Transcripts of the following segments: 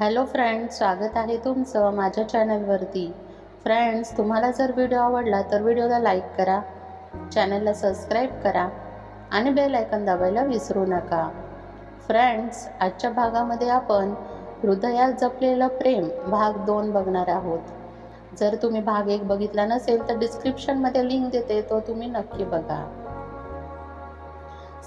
Hello friends स्वागत आहे तुमचं माझ्या चॅनलवरती फ्रेंड्स तुम्हाला जर व्हिडिओ आवडला तर व्हिडिओला लाईक करा चॅनलला सबस्क्राईब करा आणि बेल आयकन दाबायला विसरू नका. फ्रेंड्स आजच्या भागामध्ये आपण हृदयात जपलेलं प्रेम भाग दोन बघणार आहोत. जर तुम्ही भाग एक बघितला नसेल तर डिस्क्रिप्शनमध्ये लिंक देते तो तुम्ही नक्की बघा.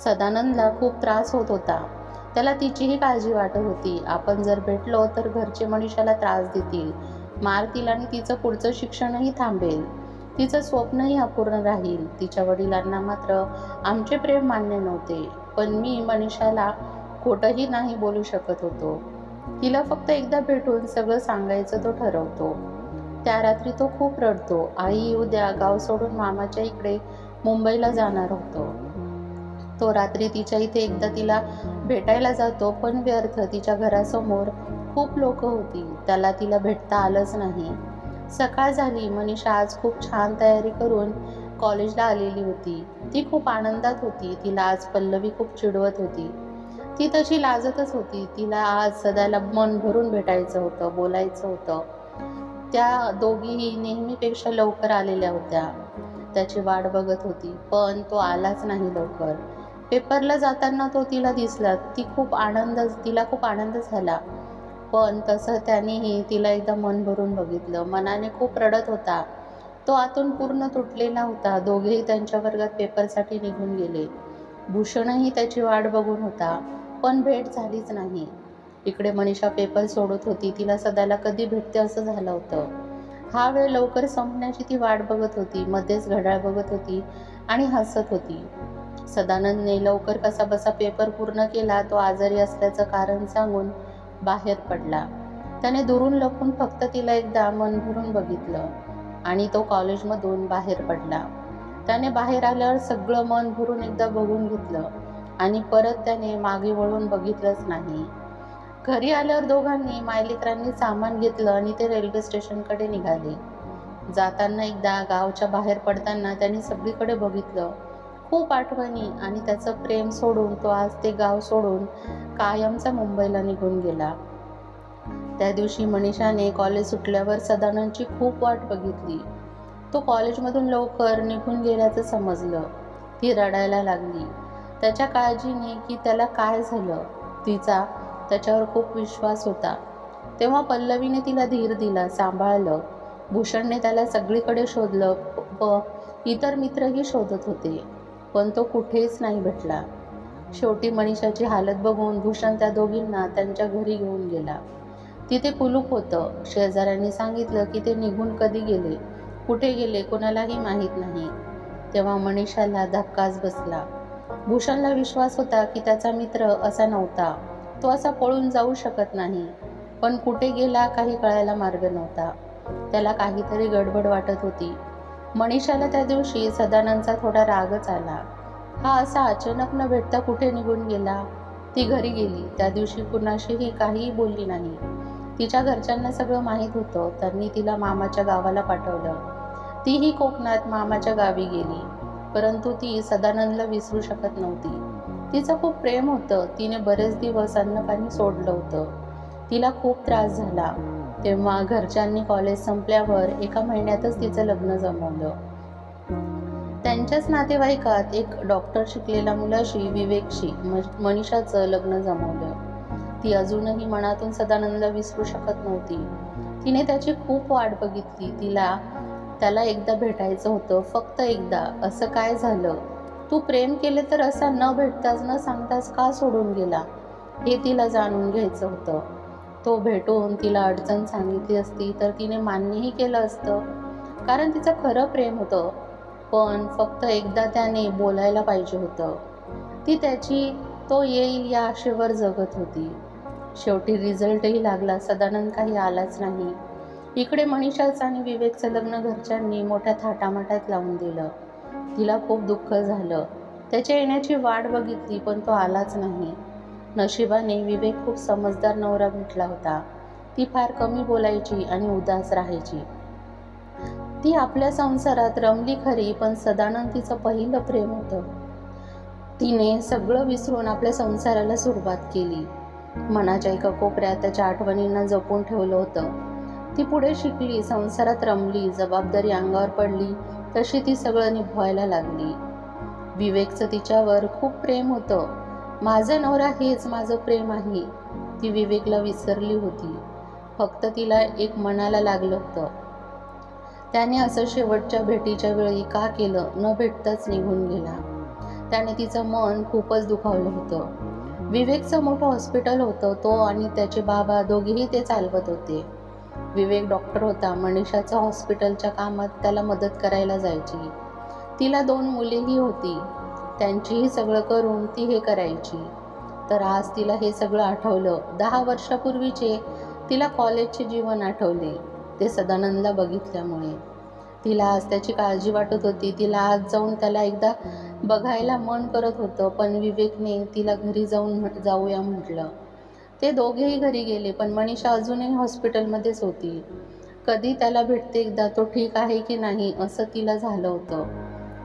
सदानंदला खूप त्रास होत होता. त्याला तिचीही काळजी वाटत होती. आपण जर भेटलो तर घरचे मनुष्याला त्रास देतील मारतील आणि तिचं पुढचं शिक्षणही थांबेल. तिचं स्वप्नही अपूर्ण राहील. तिच्या वडिलांना मात्र आमचे प्रेम मान्य नव्हते पण मी मनीषाला खोटंही नाही बोलू शकत होतो. तिला फक्त एकदा भेटून सगळं सांगायचं तो ठरवतो. त्या रात्री तो खूप रडतो. आई उद्या गाव सोडून मामाच्या इकडे मुंबईला जाणार होतो. तो रात्री तिच्या इथे एकदा तिला भेटायला जातो पण व्यर्थ तिच्या घरासमोर खूप लोक होती. त्याला तिला भेटता आलंच नाही. सकाळ झाली मनीषा आज खूप छान तयारी करून कॉलेजला आलेली होती. ती खूप आनंदात होती. तिला आज पल्लवी खूप चिडवत होती. ती तशी लाजतच होती. तिला आज सदाला मन भरून भेटायचं होतं बोलायचं होतं. त्या दोघीही नेहमीपेक्षा लवकर आलेल्या होत्या. त्याची वाट बघत होती पण तो आलाच नाही लवकर. पेपरला जाताना तो तिला दिसला. ती खूप आनंद तिला खूप आनंद झाला. पण तसं त्यानेही तिला एकदा मन भरून बघितलं. मनाने खूप रडत होता. तो आतून पूर्ण तुटलेला होता. दोघेही त्यांच्या वर्गात पेपरसाठी निघून गेले. भूषणही त्याची वाट बघून होता. पण भेट झालीच नाही. इकडे मनीषा पेपर सोडत होती. तिला सदाला कधी भेटते असं झालं होतं. हा वेळ लवकर संपण्याची ती वाट बघत होती. मध्येच घड्याळ बघत होती आणि हसत होती. सदानंदने लवकर कसा बसा पेपर पूर्ण केला तो आजारी असल्याचं कारण सांगून बाहेर पडला. त्याने दुरून लपून फक्त तिला एकदा मन भरून बघितलं आणि तो कॉलेजमधून बाहेर पडला. त्याने बाहेर आल्यावर सगळं मन भरून एकदा बघून घेतलं आणि परत त्याने मागे वळून बघितलंच नाही. घरी आल्यावर दोघांनी मायलेकरांनी सामान घेतलं आणि ते रेल्वे स्टेशनकडे निघाले. जाताना एकदा गावच्या बाहेर पडताना त्यांनी सगळीकडे बघितलं. खूप आठवणी आणि त्याचं प्रेम सोडून तो आज ते गाव सोडून कायमचा मुंबईला निघून गेला. त्या दिवशी मनीषाने कॉलेज सुटल्यावर सदानंदची खूप वाट बघितली. तो कॉलेजमधून लवकर निघून गेल्याचं समजलं. ती रडायला लागली. त्याच्या काळजीने की त्याला काय झालं तिचा त्याच्यावर खूप विश्वास होता. तेव्हा पल्लवीने तिला धीर दिला सांभाळलं. भूषणने त्याला सगळीकडे शोधलं व इतर मित्रही शोधत होते. पण तो कुठेच नाही भेटला. शेवटी मनीषाची हालत बघून भूषण त्या दोघींना त्यांच्या घरी घेऊन गेला. तिथे कुलूप होतं. शेजाऱ्यांनी सांगितलं की ते निघून कधी गेले? कुठे गेले? कोणालाही माहीत नाही. तेव्हा मनीषाला धक्काच बसला. भूषणला विश्वास होता की त्याचा मित्र असा नव्हता. तो असा पळून जाऊ शकत नाही. पण कुठे गेला काही कळायला मार्ग नव्हता. त्याला काहीतरी गडबड वाटत होती. मनीषाला त्या दिवशी सदानंदचा थोडा रागच आला. हा असा अचानक न भेटता कुठे निघून गेला? ती घरी गेली. त्या दिवशी कुणाशीही काहीही बोलली नाही. तिच्या घरच्यांना सगळं माहीत होतं. त्यांनी तिला मामाच्या गावाला पाठवलं. तीही कोकणात मामाच्या गावी गेली. परंतु ती सदानंदला विसरू शकत नव्हती. तिचं खूप प्रेम होतं. तिने बरेच दिवस अन्नपाणी सोडलं होतं. तिला खूप त्रास झाला. तेव्हा घरच्यांनी कॉलेज संपल्यावर एका महिन्यातच तिचं लग्न जमवलं. त्यांच्याच नातेवाईकात एक डॉक्टर शिकलेल्या मुलाशी विवेकशी म मनीषाचं लग्न जमवलं. ती अजूनही मनातून सदानंदला विसरू शकत नव्हती. तिने त्याची खूप वाट बघितली. तिला त्याला एकदा भेटायचं होतं फक्त एकदा. असं काय झालं? तू प्रेम केले तर असा न भेटताच न सांगताच का सोडून गेला? हे तिला जाणून घ्यायचं होतं. तो भेटून तिला अडचण सांगितली असती तर तिने मान्यही केलं असतं. कारण तिचं खरं प्रेम होतं. पण फक्त एकदा त्याने बोलायला पाहिजे होतं. ती त्याची तो येईल या आशेवर जगत होती. शेवटी रिझल्टही लागला. सदानंद काही आलाच नाही. इकडे मनीषाचं आणि विवेकचं लग्न घरच्यांनी मोठ्या थाटामाटात लावून दिलं. तिला खूप दुःख झालं. त्याच्या येण्याची वाट बघितली पण तो आलाच नाही. नशिबाने विवेक खूप समजदार नवरा भेटला होता. ती फार कमी बोलायची आणि उदास राहायची. ती आपल्या संसारात रमली खरी पण सदानंद तिचं पहिलं प्रेम होतं. तिने सगळं विसरून आपल्या संसाराला सुरुवात केली. मनाच्या एका कोपऱ्यात त्याच्या आठवणींना जपून ठेवलं होतं. ती पुढे शिकली संसारात रमली जबाबदारी अंगावर पडली तशी ती सगळं निभवायला लागली. विवेकचं तिच्यावर खूप प्रेम होतं. माझा नवरा हेच माझं प्रेम आहे. ती विवेकला विसरली होती. फक्त तिला एक मनाला लागलं होतं. त्याने असं शेवटच्या भेटीच्या वेळी का केलं न भेटताच निघून गेला. त्याने तिचं मन खूपच दुखावलं होतं. विवेकचं मोठं हॉस्पिटल होतं तो आणि त्याचे बाबा दोघेही ते चालवत होते. विवेक डॉक्टर होता मनीषाचं हॉस्पिटलच्या कामात त्याला मदत करायला जायची. तिला दोन मुलेही होती. त्यांचीही सगळं करून ती हे करायची. तर आज तिला हे सगळं आठवलं. दहा वर्षापूर्वीचे तिला कॉलेजचे जीवन आठवले ते सदानंदला बघितल्यामुळे. तिला आज त्याची काळजी वाटत होती. तिला आज जाऊन त्याला एकदा बघायला मन करत होतं पण विवेकने तिला घरी जाऊन जाऊया म्हटलं. ते दोघेही घरी गेले पण मनीषा अजूनही हॉस्पिटलमध्येच होती. कधी त्याला भेटते एकदा तो ठीक आहे की नाही असं तिला झालं होतं.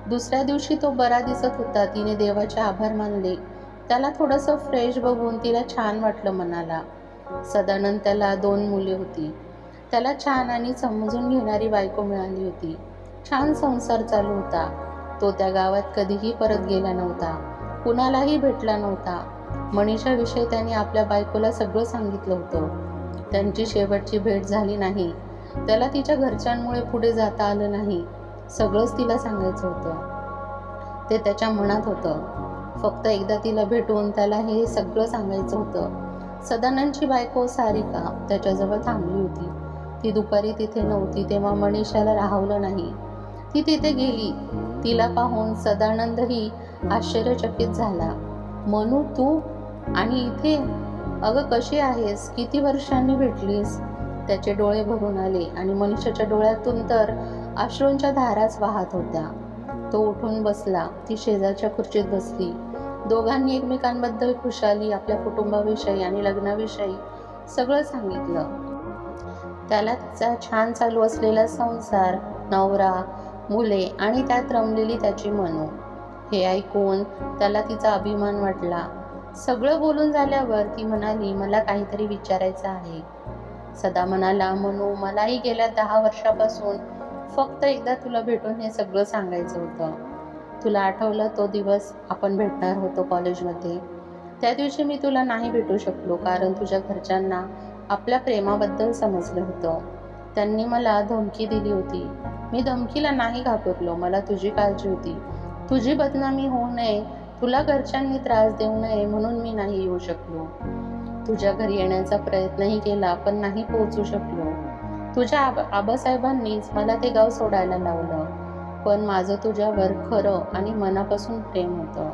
दुसऱ्या दिवशी तो बरा दिसत होता. तिने देवाचे आभार मानले. त्याला थोडंसं फ्रेश बघून तिला छान वाटलं मनाला. सदानंद त्याला दोन मुले होती. त्याला छान आणि समजून घेणारी बायको मिळाली होती. छान संसार चालू होता. तो त्या गावात कधीही परत गेला नव्हता. कुणालाही भेटला नव्हता. मनीषाविषयी त्याने आपल्या बायकोला सगळं सांगितलं होतं. त्यांची शेवटची भेट झाली नाही. त्याला तिच्या घरच्यांमुळे पुढे जाता आलं नाही. सगळंच तिला सांगायचं होतं. ते त्याच्या मनात होतं. फक्त एकदा तिला भेटून त्याला हे सगळं सांगायचं होतं. सदानंदची बायको सारिका त्याच्याजवळ थांबली होती. ती दुपारी तिथे नव्हती तेव्हा मनीषाला राहवलं नाही. ती तिथे गेली. तिला पाहून सदानंदही आश्चर्यचकित झाला. मनू तू आणि इथे? अगं कशी आहेस? किती वर्षांनी भेटलीस? त्याचे डोळे भरून आले आणि मनुष्याच्या डोळ्यातून तर अश्रूंच्या धाराच वाहत होत्या. तो उठून बसला ती शेजारच्या खुर्चीत बसली. दोघांनी एकमेकांबद्दल खुशाली आपल्या कुटुंबाविषयी आणि लग्नाविषयी सगळं सांगितलं. त्याला तिचा छान चालू असलेला संसार नवरा मुले आणि त्यात रमलेली त्याची मनू. हे ऐकून त्याला तिचा अभिमान वाटला. सगळं बोलून झाल्यावर ती म्हणाली मला काहीतरी विचारायचं आहे. सदा म्हणाला म्हणू मलाही गेल्या दहा वर्षापासून फक्त एकदा तुला भेटून हे सगळं सांगायचं होतं. तुला आठवलं तो दिवस आपण भेटणार होतो कॉलेजमध्ये? त्या दिवशी मी तुला नाही भेटू शकलो कारण तुझ्या घरच्यांना आपल्या प्रेमाबद्दल समजलं होतं. त्यांनी मला धमकी दिली होती. मी धमकीला नाही घाबरलो मला तुझी काळजी होती. तुझी बदनामी होऊ नये तुला घरच्यांनी त्रास देऊ नये म्हणून मी नाही येऊ शकलो. तुझ्या घरी येण्याचा प्रयत्नही केला पण नाही पोहोचू शकलो. तुझ्या आब आबासाहेबांनीच मला ते गाव सोडायला लावलं पण माझं तुझ्यावर खरं आणि मनापासून प्रेम होतं.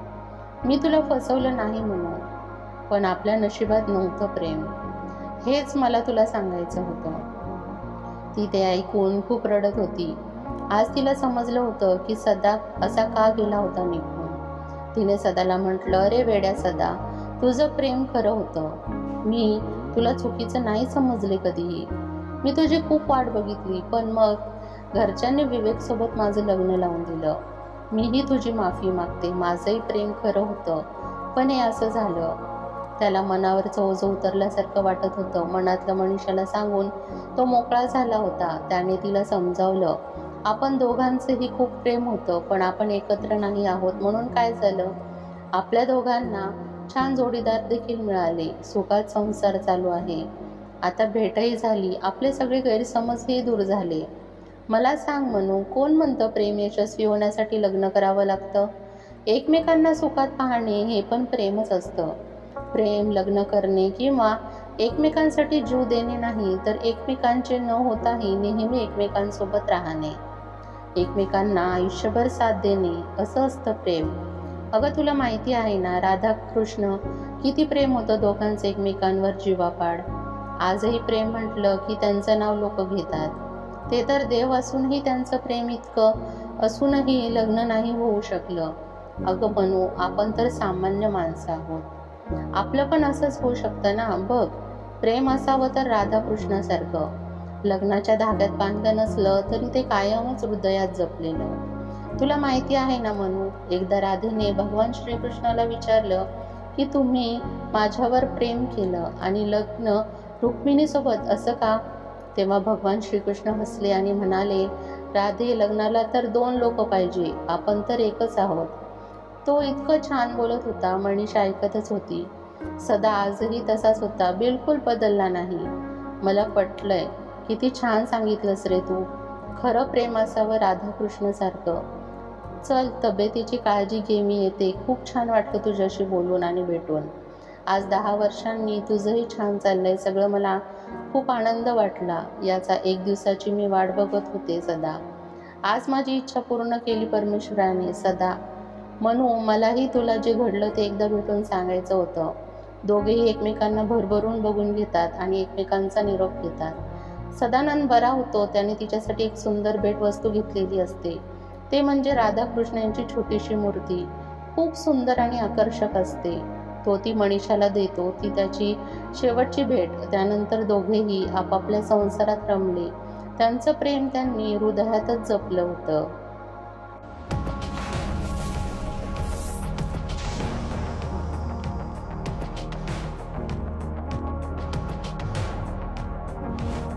मी तुला फसवलं नाही म्हणून पण आपल्या नशिबात नव्हतं प्रेम. हेच मला तुला सांगायचं होतं. ती ते ऐकून खूप रडत होती. आज तिला समजलं होतं की सदा असा का गेला होता निघून तिने सदाला म्हटलं अरे वेड्या सदा तुझं प्रेम खरं होतं. मी तुला चुकीचं नाही समजले कधीही. मी तुझी खूप वाट बघितली पण मग घरच्यांनी विवेकसोबत माझं लग्न लावून दिलं. मीही तुझी माफी मागते माझंही प्रेम खरं होतं पण हे असं झालं. त्याला मनावरचं ओझं उतरल्यासारखं वाटत होतं. मनातलं मनुष्याला सांगून तो मोकळा झाला होता. त्याने तिला समजावलं आपण दोघांचंही खूप प्रेम होतं पण आपण एकत्र नाही आहोत म्हणून काय झालं? आपल्या दोघांना छान जोडीदार देखील मिळाले. सुखात संसार चालू आहे. आता भेटही झाली. आपले सगळे गैरसमजही दूर झाले. मला सांग म्हणू कोण म्हणतं प्रेम यशस्वी होण्यासाठी लग्न करावं लागतं? एकमेकांना सुखात पाहणे हे पण प्रेमच असतं. प्रेम लग्न करणे किंवा एकमेकांसाठी जीव देणे नाही तर एकमेकांचे न होताही नेहमी एकमेकांसोबत राहणे. एकमेकांना आयुष्यभर साथ देणे असं असतं प्रेम. अगं तुला माहिती आहे ना राधाकृष्ण किती प्रेम होतं दोघांचं एकमेकांवर जीवापाड. आजही प्रेम म्हटलं की त्यांचं नाव लोक घेतात. ते तर देव असूनही त्यांचं प्रेम इतकं असूनही लग्न नाही होऊ शकलं. अगं बनू आपण तर सामान्य माणसं आहोत. आपलं पण असंच होऊ शकतं ना बघ. प्रेम असावं तर राधाकृष्णासारखं. लग्नाच्या धाग्यात बांधलं नसलं तरी ते कायमच हृदयात जपलेलं. तुला माहिती आहे ना म्हणू एकदा राधेने भगवान श्रीकृष्णाला विचारलं की तुम्ही माझ्यावर प्रेम केलं आणि लग्न रुक्मिणीसोबत असं का? तेव्हा भगवान श्रीकृष्ण हसले आणि म्हणाले राधे लग्नाला तर दोन लोक पाहिजे आपण तर एकच आहोत. तो इतकं छान बोलत होता मनीषा ऐकतच होती. सदा आजही तसाच होता बिलकुल बदलला नाही. मला पटलंय किती छान सांगितलंस रे तू. खरं प्रेम असावं राधाकृष्णसारखं चल तब्येतीची काळजी घे मी येते. खूप छान वाटतं तुझ्याशी बोलून आणि भेटून. आज दहा वर्षांनी तुझंही छान चाललंय सगळं मला खूप आनंद वाटला. याचा एक दिवसाची मी वाट बघत होते सदा. आज माझी इच्छा पूर्ण केली परमेश्वराने सदा. म्हणू मलाही तुला जे घडलं ते एकदा भेटून सांगायचं होतं. दोघेही एकमेकांना भरभरून बघून घेतात आणि एकमेकांचा निरोप घेतात. सदानंद बरा होतो त्याने तिच्यासाठी एक सुंदर भेटवस्तू घेतलेली असते. ते म्हणजे राधाकृष्ण यांची छोटीशी मूर्ती. खूप सुंदर आणि आकर्षक असते. तो ती मनीषाला देतो ती त्याची शेवटची भेट. त्यानंतर दोघेही आपापल्या संसारात रमले. त्यांचं प्रेम त्यांनी हृदयातच जपलं होतं.